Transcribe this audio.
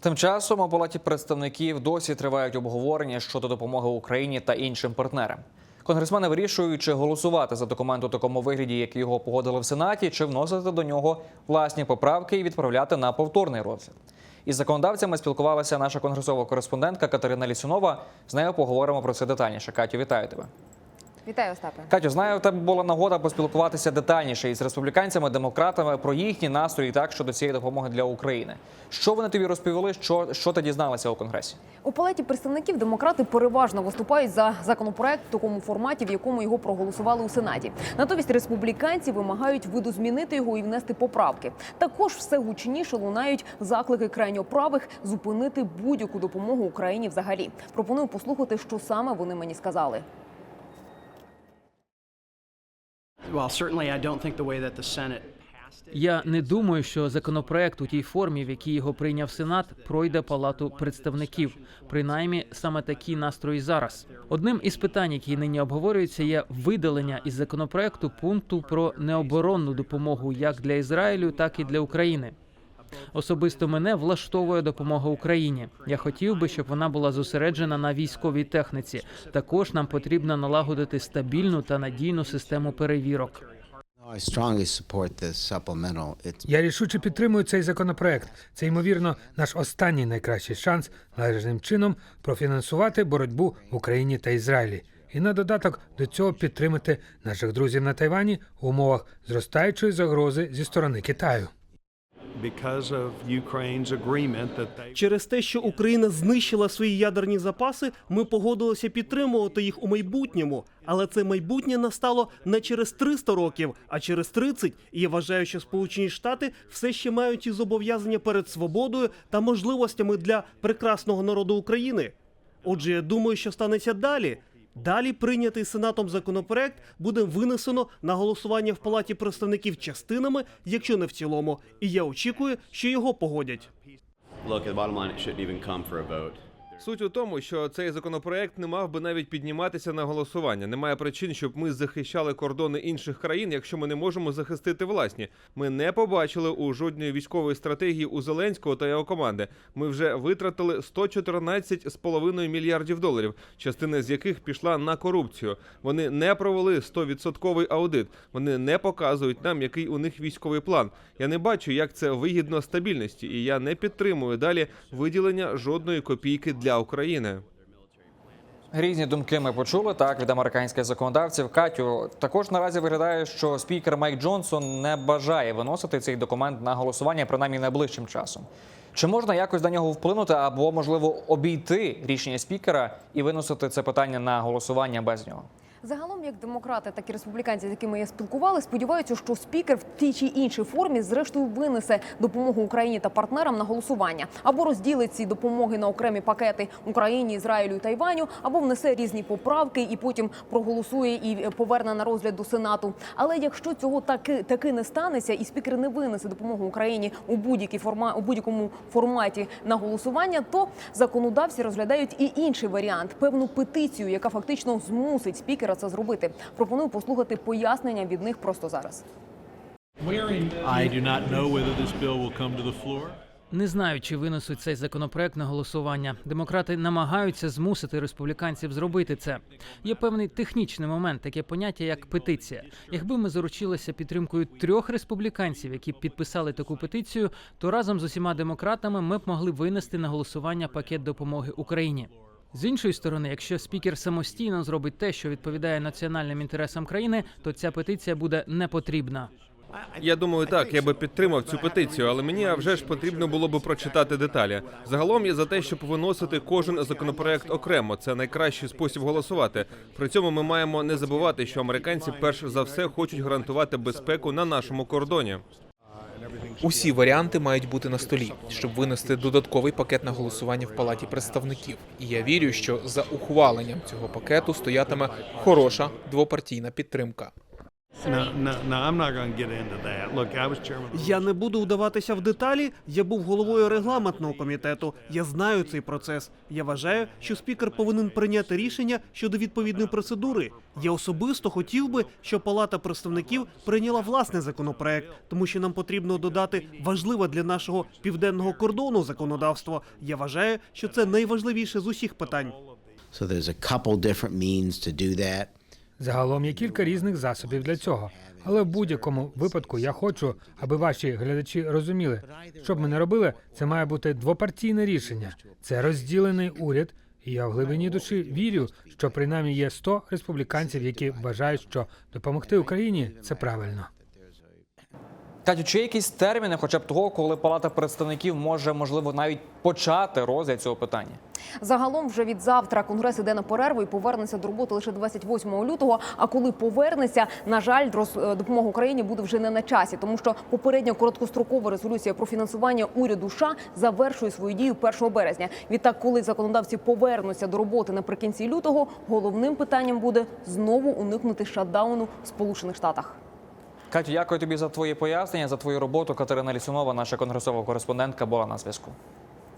Тим часом у палаті представників досі тривають обговорення щодо допомоги Україні та іншим партнерам. Конгресмени вирішують, чи голосувати за документ у такому вигляді, як його погодили в Сенаті, чи вносити до нього власні поправки і відправляти на повторний розгляд. Із законодавцями спілкувалася наша конгресова кореспондентка Катерина Лісунова. З нею поговоримо про це детальніше. Катю, вітаю тебе. Вітаю, Остапе. Катю, знаю, у тебе була нагода поспілкуватися детальніше із республіканцями, демократами про їхні настрої так щодо цієї допомоги для України. Що вони тобі розповіли? Що, що ти дізналася у конгресі? У палаті представників демократи переважно виступають за законопроект в такому форматі, в якому його проголосували у сенаті. Натомість республіканці вимагають видозмінити його і внести поправки. Також все гучніше лунають заклики крайньо правих зупинити будь-яку допомогу Україні взагалі. Пропоную послухати, що саме вони мені сказали. Я не думаю, що законопроект у тій формі, в якій його прийняв Сенат, пройде палату представників. Принаймні, саме такі настрої зараз. Одним із питань, які нині обговорюються, є видалення із законопроекту пункту про необоронну допомогу як для Ізраїлю, так і для України. Особисто мене влаштовує допомога Україні. Я хотів би, щоб вона була зосереджена на військовій техніці. Також нам потрібно налагодити стабільну та надійну систему перевірок. Я рішуче підтримую цей законопроект. Це ймовірно наш останній найкращий шанс належним чином профінансувати боротьбу в Україні та Ізраїлі. І на додаток до цього підтримати наших друзів на Тайвані в умовах зростаючої загрози зі сторони Китаю. Через те, що Україна знищила свої ядерні запаси, ми погодилися підтримувати їх у майбутньому. Але це майбутнє настало не через 300 років, а через 30. І я вважаю, що Сполучені Штати все ще мають ці зобов'язання перед свободою та можливостями для прекрасного народу України. Отже, я думаю, що станеться далі. Далі прийнятий сенатом законопроект буде винесено на голосування в палаті представників частинами, якщо не в цілому. І я очікую, що його погодять. Суть у тому, що цей законопроект не мав би навіть підніматися на голосування. Немає причин, щоб ми захищали кордони інших країн, якщо ми не можемо захистити власні. Ми не побачили у жодної військової стратегії у Зеленського та його команди. Ми вже витратили 114,5 мільярдів доларів, частина з яких пішла на корупцію. Вони не провели 100% аудит. Вони не показують нам, який у них військовий план. Я не бачу, як це вигідно стабільності, і я не підтримую далі виділення жодної копійки для України. Різні думки ми почули так від американських законодавців. Катю також наразі виглядає, що спікер Майк Джонсон не бажає виносити цей документ на голосування, принаймні найближчим часом. Чи можна якось до нього вплинути або можливо обійти рішення спікера і виносити це питання на голосування без нього? Загалом, як демократи, так і республіканці, з якими я спілкувалася, сподіваються, що спікер в тій чи іншій формі зрештою винесе допомогу Україні та партнерам на голосування або розділить ці допомоги на окремі пакети Україні, Ізраїлю і Тайваню, або внесе різні поправки і потім проголосує і поверне на розгляд до Сенату. Але якщо цього таки таки не станеться, і спікер не винесе допомогу Україні у будь-якій форма у будь-якому форматі на голосування, то законодавці розглядають і інший варіант певну петицію, яка фактично змусить спікера це зробити. Пропоную послухати пояснення від них просто зараз. Не знаю, чи винесуть цей законопроект на голосування. Демократи намагаються змусити республіканців зробити це. Є певний технічний момент, таке поняття як петиція. Якби ми заручилися підтримкою трьох республіканців, які підписали таку петицію, то разом з усіма демократами ми б могли винести на голосування пакет допомоги Україні. З іншої сторони, якщо спікер самостійно зробить те, що відповідає національним інтересам країни, то ця петиція буде не потрібна. Я думаю, так, я би підтримав цю петицію, але мені вже ж потрібно було би прочитати деталі. Загалом я за те, щоб виносити кожен законопроект окремо. Це найкращий спосіб голосувати. При цьому ми маємо не забувати, що американці перш за все хочуть гарантувати безпеку на нашому кордоні. Усі варіанти мають бути на столі, щоб винести додатковий пакет на голосування в палаті представників. І я вірю, що за ухваленням цього пакету стоятиме хороша двопартійна підтримка. No, no, no, I'm not going to get into that. Look, I was chairman. Я не буду вдаватися в деталі. Я був головою регламентного комітету. Я знаю цей процес. Я вважаю, що спікер повинен прийняти рішення щодо відповідної процедури. Я особисто хотів би, щоб Палата представників прийняла власний законопроект, тому що нам потрібно додати важливе для нашого південного кордону законодавство. Я вважаю, що це найважливіше з усіх питань. So there's a couple different means to do that. Загалом є кілька різних засобів для цього. Але в будь-якому випадку я хочу, аби ваші глядачі розуміли, що б ми не робили, це має бути двопартійне рішення. Це розділений уряд. І я в глибині душі вірю, що принаймні є 100 республіканців, які вважають, що допомогти Україні це правильно. Катю, чи є якісь терміни, хоча б того, коли Палата представників може можливо навіть почати розгляд цього питання? Загалом вже від завтра конгрес іде на перерву і повернеться до роботи лише 28 лютого. А коли повернеться, на жаль, е, допомога Україні буде вже не на часі, тому що попередня короткострокова резолюція про фінансування уряду США завершує свою дію 1 березня. Відтак, коли законодавці повернуться до роботи наприкінці лютого, головним питанням буде знову уникнути шатдауну в Сполучених Штатах. Катю, дякую тобі за твої пояснення, за твою роботу. Катерина Лісунова, наша конгресова кореспондентка, була на зв'язку.